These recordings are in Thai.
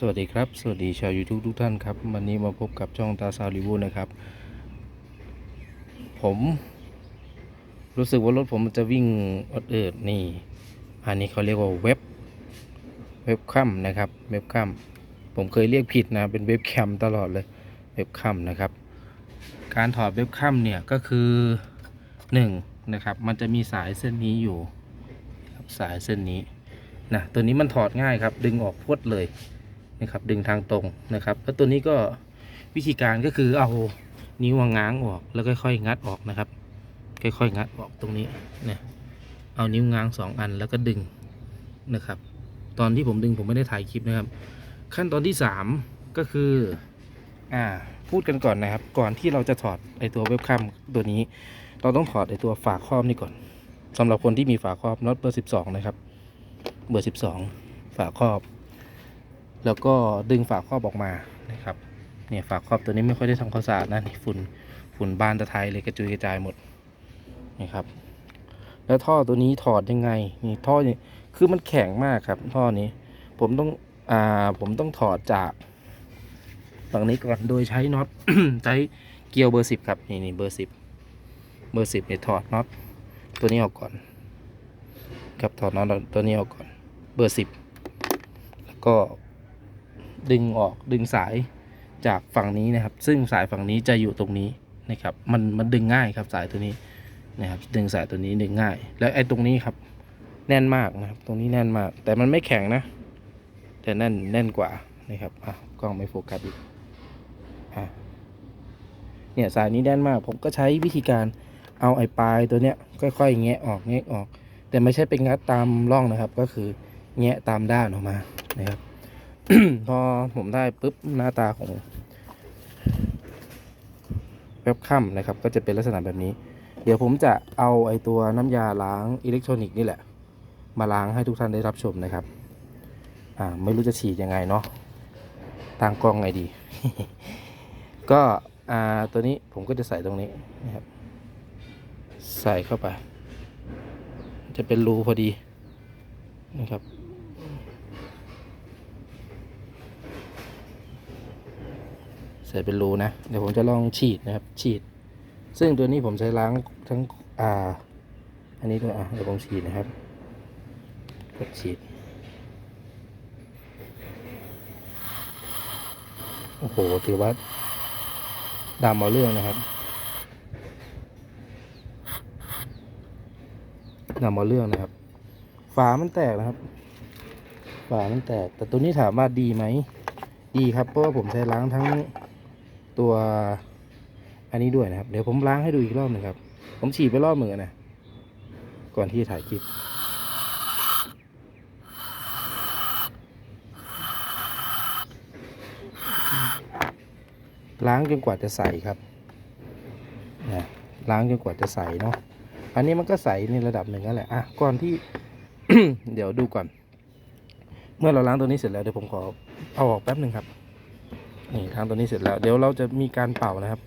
สวัสดีครับ สวัสดีชาว YouTube ทุกท่านครับ วันนี้มาพบกับช่องตาซาวรีวิวนะครับ ผมรู้สึกว่ารถผมมันจะวิ่งอดเอิดนี่ อันนี้เขาเรียกว่าเว็บเว็บคัมนะครับ เว็บคัมผมเคยเรียกผิดนะ เป็นเว็บแคมตลอดเลย เว็บคัมนะครับ การถอดเว็บคัมเนี่ยก็คือหนึ่งนะครับ มันจะมีสายเส้นนี้อยู่สายเส้นนี้นะตัวนี้มันถอดง่ายครับ ดึงออกพวดเลย นะครับ ดึงทางตรงนะครับ แล้วตัวนี้ก็วิธีการก็คือเอานิ้ววางง้างออกแล้วค่อยๆงัดออกนะครับ ค่อยๆงัดออกตรงนี้เนี่ยเอานิ้วง้างสองอันแล้วก็ดึงนะครับ ตอนที่ผมดึงผมไม่ได้ถ่ายคลิปนะครับ ขั้นตอนที่สามก็คืออ่าพูดกันก่อนนะครับ ก่อนที่เราจะถอดไอตัวเว็บคัมตัวนี้ เราต้องถอดไอตัวฝาครอบนี่ก่อนสำหรับคนที่มีฝาครอบน็อตเบอร์สิบสองนะครับ เบอร์สิบสองฝาครอบ แล้วก็ดึงฝาครอบออกมานะครับเนี่ยฝาครอบตัวนี้ไม่ค่อยได้ทำความสะอาดนะนี่ฝุ่นฝุ่นบานตะไทยเลยกระจุยกระจายหมดนี่ครับ แล้วท่อตัวนี้ถอดยังไงนี่ท่อนี่คือมันแข็งมากครับ ท่อนี้ผมต้องอ่าผมต้องถอดจากฝั่งนี้ก่อนโดยใช้น็อตใช้เกลียวเบอร์สิบครับนี่นี่เบอร์สิบเบอร์สิบเนี่ยถอดน็อตตัวนี้ออกก่อนครับถอดน็อตตัวนี้ออกก่อนเบอร์สิบแล้วก็ ดึงออกดึงสายจากฝั่งนี้นะครับ ซึ่งสายฝั่งนี้จะอยู่ตรงนี้นะครับ มันมันดึงง่ายครับสายตัวนี้นะครับ ดึงสายตัวนี้ดึงง่าย แล้วไอ้ตรงนี้ครับ แน่นมากนะครับ ตรงนี้แน่นมาก แต่มันไม่แข็งนะ แต่แน่นแน่นกว่านะครับอะกล้องไม่โฟกัสอีกอะเนี่ยสายนี้แน่นมาก ผมก็ใช้วิธีการเอาไอ้ปลายตัวเนี้ยค่อยๆแงะออกแงะออก แต่ไม่ใช่เป็นงัดตามร่องนะครับ ก็คือแงะตามด้านออกมานะครับ พอผมได้ปุ๊บหน้าตาของเว็บคัมนะครับ ก็จะเป็นลักษณะแบบนี้ เดี๋ยวผมจะเอาไอตัวน้ำยาล้างอิเล็กทรอนิกส์นี่แหละ มาล้างให้ทุกท่านได้รับชมนะครับ อ่าไม่รู้จะฉีดยังไงเนาะทางกล้องไงดี ก็อ่าตัวนี้ผมก็จะใส่ตรงนี้นะครับ ใส่เข้าไป จะเป็นรูพอดีนะครับ ใส่เป็นรูนะ เดี๋ยวผมจะลองฉีดนะครับ ฉีด ซึ่งตัวนี้ผมใช้ล้างทั้งอ่า อันนี้ด้วยอะเดี๋ยวผมฉีดนะครับกดฉีด โอ้โห ถือว่าดำเอาเรื่องนะครับดำเอาเรื่องนะครับ ฝามันแตกนะครับ ฝามันแตก แต่ตัวนี้ถามว่าดีไหม ดีครับ เพราะว่าผมใช้ล้างทั้ง ตัวอันนี้ด้วยนะครับ เดี๋ยวผมล้างให้ดูอีกรอบหนึ่งครับ ผมฉีดไปรอบหนึ่งอนะ ก่อนที่จะถ่ายคลิปล้างจนกว่าจะใสครับนะล้างจนกว่าจะใสเนาะ อันนี้มันก็ใสในระดับหนึ่งนั่นแหละ อะ ก่อนที่ เดี๋ยวดูก่อน เมื่อเราล้างตัวนี้เสร็จแล้วเดี๋ยวผมขอเอาออกแป๊บหนึ่งครับ นี่ล้างตัวนี้เสร็จแล้ว เดี๋ยวเราจะมีการเป่านะครับ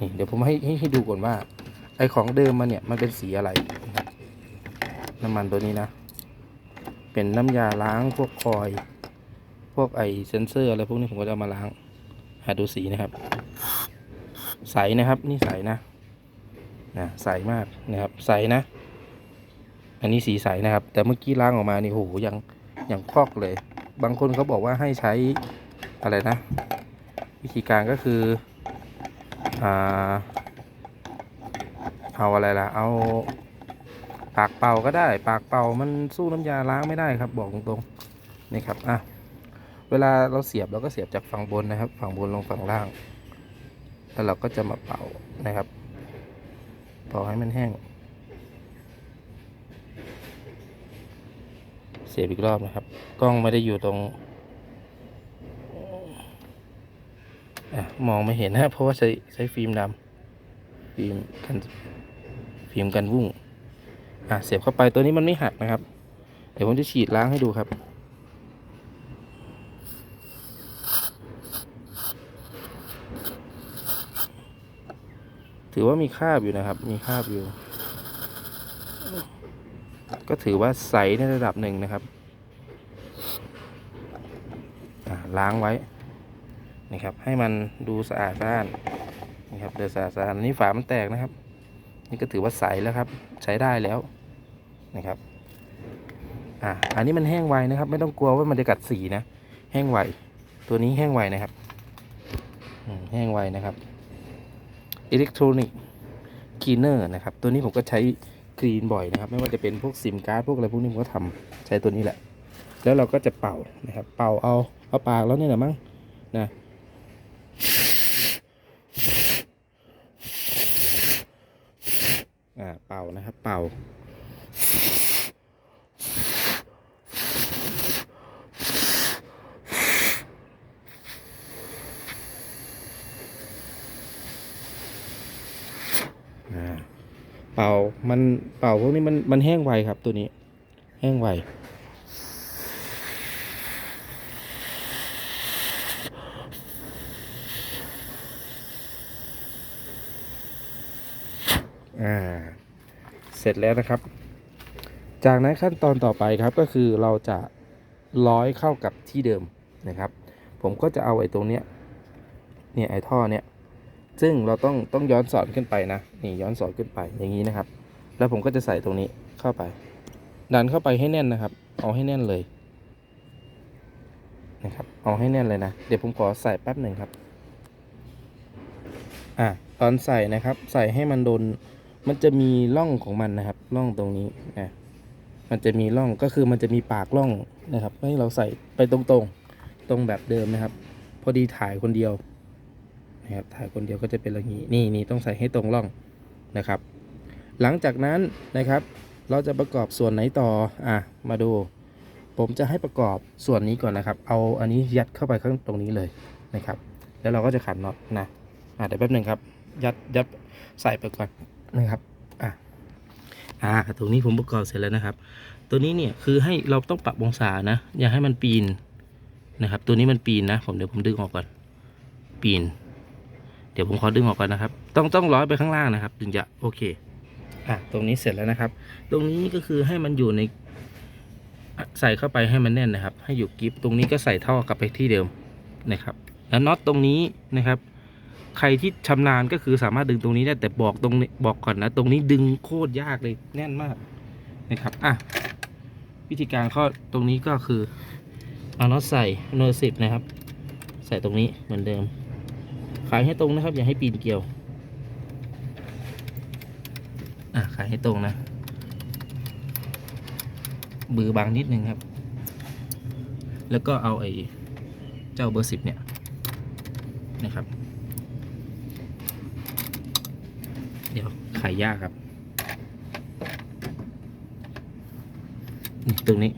นี่เดี๋ยวผมให้ให้ให้ดูก่อนว่า ไอของเดิมมันเนี่ยมันเป็นสีอะไร น้ำมันตัวนี้นะ เป็นน้ำยาล้างพวกคอย พวกไอเซนเซอร์อะไรพวกนี้ผมก็จะมาล้าง หาดูสีนะครับ ใสนะครับนี่ใสนะนะใสมากนะครับ ใสนะ อันนี้สีใสนะครับ แต่เมื่อกี้ล้างออกมานี่โหยังยังพอกเลย บางคนเขาบอกว่าให้ใช้อะไรนะ วิธีการก็คืออเอาอะไรล่ะ เอาปากเป่าก็ได้ ปากเป่ามันสู้น้ำยาล้างไม่ได้ครับ บอกตรงๆนี่ครับอะเวลาเราเสียบเราก็เสียบจากฝั่งบนนะครับ ฝั่งบนลงฝั่งล่าง แล้วเราก็จะมาเป่านะครับเป่าให้มันแห้ง เสียบอีกรอบนะครับ กล้องไม่ได้อยู่ตรง อะมองไม่เห็นนะเพราะว่าใช้ใช้ฟิล์มดำฟิล์มกันฟิล์มกันวุ่งอะเสียบเข้าไปตัวนี้มันไม่หักนะครับ เดี๋ยวผมจะฉีดล้างให้ดูครับถือว่ามีคราบอยู่นะครับ มีคราบอยู่ ก็ถือว่าใสในระดับหนึ่งนะครับอะล้างไว้ นะครับ ให้มันดูสะอาดสะอาดนะครับเดือดสะอาดสะอาดอันนี้ฝามันแตกนะครับ นี่ก็ถือว่าใสแล้วครับ ใช้ได้แล้วนะครับอ่าอันนี้มันแห้งไวนะครับ ไม่ต้องกลัวว่ามันจะกัดสีนะ แห้งไวตัวนี้แห้งไวนะครับแห้งไวนะครับอิเล็กทรอนิกคลีเนอร์นะครับ ตัวนี้ผมก็ใช้คลีนบ่อยนะครับ ไม่ว่าจะเป็นพวกซิมการ์ดพวกอะไรพวกนี้ผมก็ทำใช้ตัวนี้แหละ แล้วเราก็จะเป่านะครับ เป่าเอาเอาปากแล้วเนี่ยแหละมั้งนะ อ่าเป่านะครับ เป่าอ่า เป่ามันเป่าพวกนี้มันมันแห้งไวครับตัวนี้ แห้งไวอ่า เสร็จแล้วนะครับ จากนั้นขั้นตอนต่อไปครับก็คือเราจะร้อยเข้ากับที่เดิมนะครับ ผมก็จะเอาไอ้ตรงเนี้ยเนี่ยไอ้ท่อเนี้ยซึ่งเราต้องต้องย้อนสอนขึ้นไปนะนี่ย้อนสอนขึ้นไปอย่างนี้นะครับ แล้วผมก็จะใส่ตรงนี้เข้าไป ดันเข้าไปให้แน่นนะครับ เอาให้แน่นเลยนะครับเอาให้แน่นเลยนะ เดี๋ยวผมขอใส่แป๊บหนึ่งครับ อะตอนใส่นะครับ ใส่ให้มันโดน มันจะมีร่องของมันนะครับร่องตรงนี้นะมันจะมีร่องก็คือมันจะมีปากร่องนะครับ ให้เราใส่ไปตรงๆตรงแบบเดิมนะครับ พอดีถ่ายคนเดียวนะครับถ่ายคนเดียวก็จะเป็นอย่างนี้นี่นี่ต้องใส่ให้ตรงร่องนะครับ หลังจากนั้นนะครับ เราจะประกอบส่วนไหนต่ออะมาดู ผมจะให้ประกอบส่วนนี้ก่อนนะครับ เอาอันนี้ยัดเข้าไปข้างตรงนี้เลยนะครับ แล้วเราก็จะขันน็อตนะอะเดี๋ยวแป๊บหนึ่งครับ ยัดยัดใส่ไปก่อน นะครับอะอ่าตรงนี้ผมประกอบเสร็จแล้วนะครับ ตัวนี้เนี่ยคือให้เราต้องปรับองศานะ อย่าให้มันปีนนะครับ ตัวนี้มันปีนนะ ผมเดี๋ยวผมดึงออกก่อน ปีน เดี๋ยวผมขอดึงออกก่อนนะครับ ต้องต้องร้อยไปข้างล่างนะครับ ถึงจะโอเคอะตรงนี้เสร็จแล้วนะครับ ตรงนี้ก็คือให้มันอยู่ในใส่เข้าไปให้มันแน่นนะครับ ให้อยู่กิฟตรงนี้ก็ใส่ท่อกลับไปที่เดิมนะครับ แล้วน็อตตรงนี้นะครับ ใครที่ชำนาญก็คือสามารถดึงตรงนี้ได้แต่บอกตรงนี้บอกก่อนนะ ตรงนี้ดึงโคตรยากเลยแน่นมากนะครับอะวิธีการข้อตรงนี้ก็คือเอาน็อตใส่เนอร์สิบนะครับ ใส่ตรงนี้เหมือนเดิมขายให้ตรงนะครับ อย่าให้ปีนเกลียวอะขายให้ตรงนะบือบางนิดนึงครับ แล้วก็เอาไอ้เจ้าเบอร์สิบเนี่ยนะครับ เดียวขายยากครับ ตรงนี้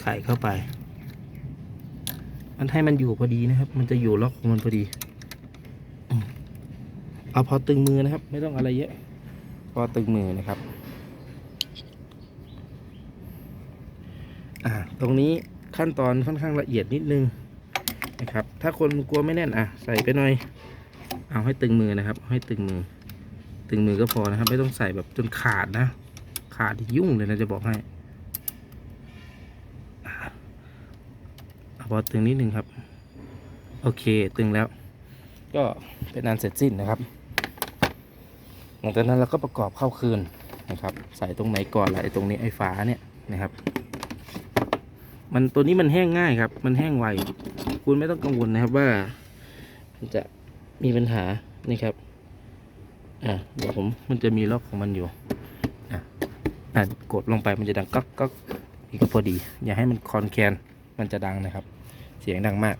ไขเข้าไป มันให้มันอยู่พอดีนะครับ มันจะอยู่ล็อกของมันพอดี เอาพอตึงมือนะครับ ไม่ต้องอะไรเยอะ พอตึงมือนะครับ อ่า ตรงนี้ขั้นตอนค่อนข้างละเอียดนิดนึงนะครับ ถ้าคนกลัวไม่แน่นอะ ใส่ไปหน่อย เอาให้ตึงมือนะครับ ให้ตึงมือ ตึงมือก็พอนะครับ ไม่ต้องใส่แบบจนขาดนะ ขาดยุ่งเลยนะจะบอกให้เอาพอตึงนิดนึงครับ โอเคตึงแล้ว ก็เป็นอันเสร็จสิ้นนะครับ หลังจากนั้นเราก็ประกอบเข้าคืนนะครับ ใส่ตรงไหนก่อนล่ะไอ้ตรงนี้ไอ้ฝาเนี่ยนะครับ มันตัวนี้มันแห้งง่ายครับ มันแห้งไวคุณไม่ต้องกังวลนะครับว่า จะ มีปัญหานี่ครับ อะเดี๋ยวผมมันจะมีล็อกของมันอยู่อะอะกดลงไปมันจะดังก๊อกก๊อกนี่ก็พอดี อย่าให้มันคอนแคนมันจะดังนะครับ เสียงดังมาก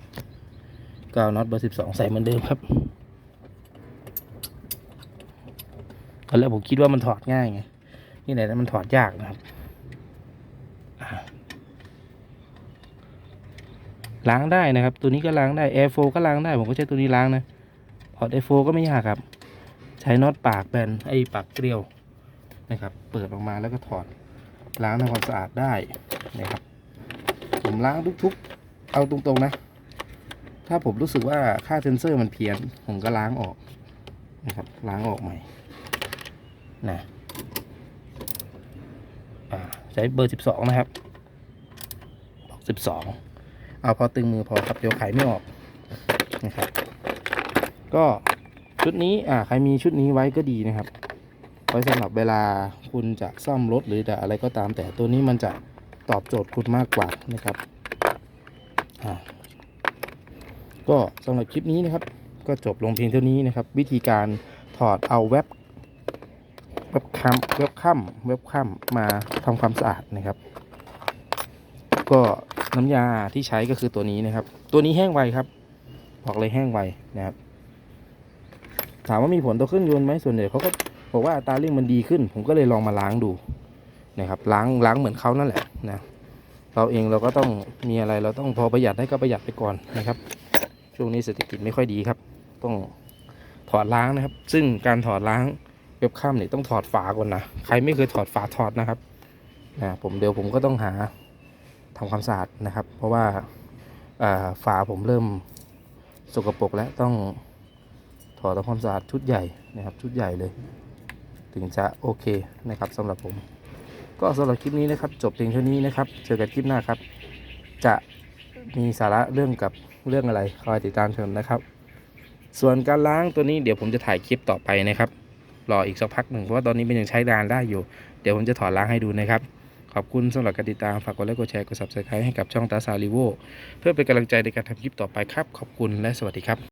ก็เอาน็อตเบอร์สิบสองใส่เหมือนเดิมครับตอนแรกผมคิดว่ามันถอดง่ายไงนี่ไหนนะมันถอดยากนะครับล้างได้นะครับ ตัวนี้ก็ล้างได้ Air 4ก็ล้างได้ ผมก็ใช้ตัวนี้ล้างนะ พอร์ต Air 4ก็ไม่ยากครับ ใช้น็อตปากแบนไอปากเกลียวนะครับ เปิดออกมาแล้วก็ถอดล้างทำความสะอาดได้นะครับ ผมล้างทุกๆ เอาตรงๆนะ ถ้าผมรู้สึกว่าค่าเซนเซอร์มันเพี้ยน ผมก็ล้างออกนะครับล้างออกใหม่นะใช้เบอร์ 12 นะครับบอก12 เอาพอตึงมือพอครับเดี๋ยวขไม่ออกนะครับ ก็ชุดนี้อ่าใครมีชุดนี้ไว้ก็ดีนะครับไว้สำหรับเวลาคุณจะซ่อมรถหรือจะอะไรก็ตาม แต่ตัวนี้มันจะตอบโจทย์คุณมากกว่านะครับอ่าก็สำหรับคลิปนี้นะครับ ก็จบลงเพียงเท่านี้นะครับ วิธีการถอดเอาเว็บเว็บคัมเว็บคัมเว็บคัมมาทำความสะอาดนะครับ ก็น้ำยาที่ใช้ก็คือตัวนี้นะครับ ตัวนี้แห้งไวครับบอกเลยแห้งไวนะครับ ถามว่ามีผลต่อเครื่องยนต์ไหมส่วนใหญ่เขาก็บอกว่าอัตราเร่งมันดีขึ้น ผมก็เลยลองมาล้างดูนะครับล้างล้างเหมือนเขานั่นแหละนะเราเองเราก็ต้องมีอะไรเราต้องพอประหยัดได้ก็ประหยัดไปก่อนนะครับ ช่วงนี้เศรษฐกิจไม่ค่อยดีครับ ต้องถอดล้างนะครับ ซึ่งการถอดล้างเว็บข้ามเนี่ยต้องถอดฝาก่อนนะใครไม่เคยถอดฝาถอดนะครับนะผมเดี๋ยวผมก็ต้องหาทำความสะอาดนะครับ เพราะว่าฝาผมเริ่มสกปรกแล้วต้อง อทำความสะอาดชุดใหญ่นะครับชุดใหญ่เลย ถึงจะโอเคนะครับสำหรับผม ก็สำหรับคลิปนี้นะครับ จบเพียงเท่านี้นะครับเจอกันคลิปหน้าครับ จะมีสาระเรื่องกับเรื่องอะไรคอยติดตามชมนะครับ ส่วนการล้างตัวนี้เดี๋ยวผมจะถ่ายคลิปต่อไปนะครับรออีกสักพักหนึ่งเพราะว่าตอนนี้มันยังใช้งานได้อยู่ เดี๋ยวผมจะถอดล้างให้ดูนะครับ ขอบคุณสำหรับการติดตาม ฝากกดไลค์กดแชร์ กด subscribe ให้กับช่องตาซาลิโวเพื่อเป็นกำลังใจในการทำคลิปต่อไปครับ ขอบคุณและสวัสดีครับ